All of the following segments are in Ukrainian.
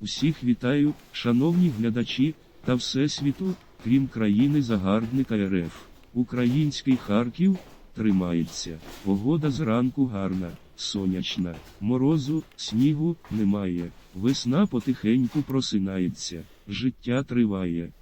Усіх вітаю, шановні глядачі та Всесвіту, крім країни загарбника РФ. Український Харків тримається. Погода зранку гарна, сонячна. Морозу, снігу немає. Весна потихеньку просинається. Життя триває.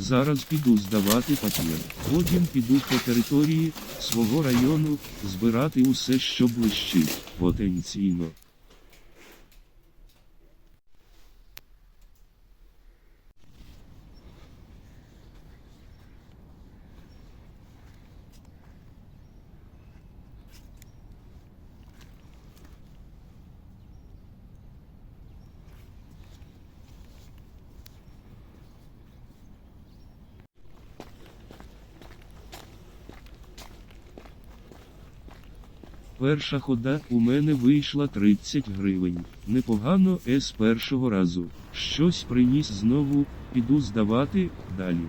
Зараз піду здавати папір. Потім піду по території свого району збирати усе, що блищить потенційно. Перша хода у мене вийшла 30 гривень. Непогано з першого разу. Щось приніс знову, піду здавати далі.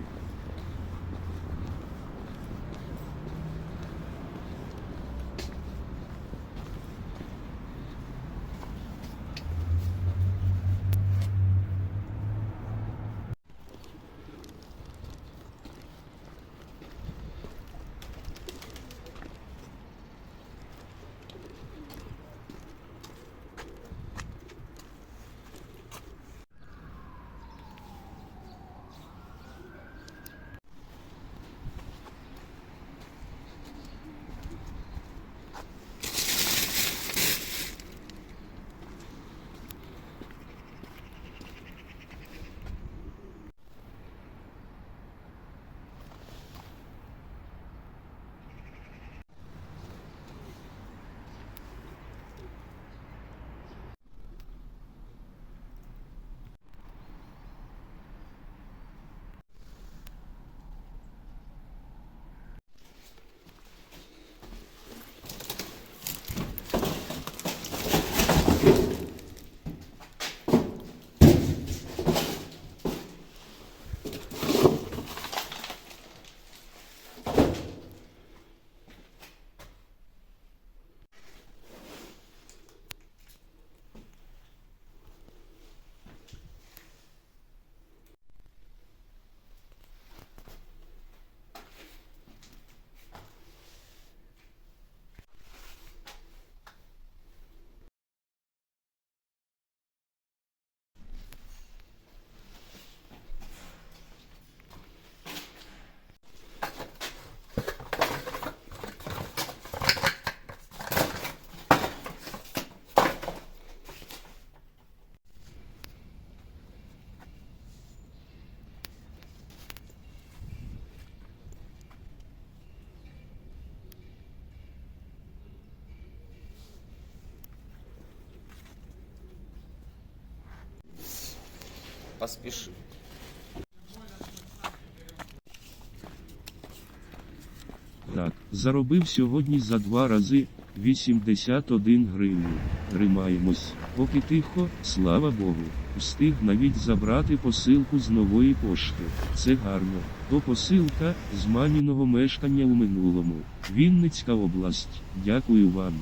Поспіши. Так, заробив сьогодні за два рази 81 гривень. Тримаємось. Поки тихо, слава Богу. Встиг навіть забрати посилку з нової пошти. Це гарно. То посилка з маніного мешкання у минулому. Вінницька область. Дякую вам.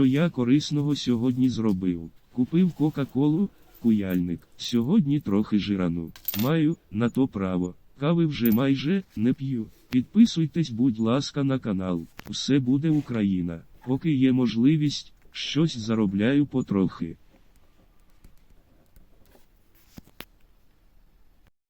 Що я корисного сьогодні зробив. Купив Кока-Колу, куяльник. Сьогодні трохи жирану. Маю на то право. Кави вже майже не п'ю. Підписуйтесь, будь ласка, на канал. Все буде Україна. Поки є можливість, щось заробляю потрохи.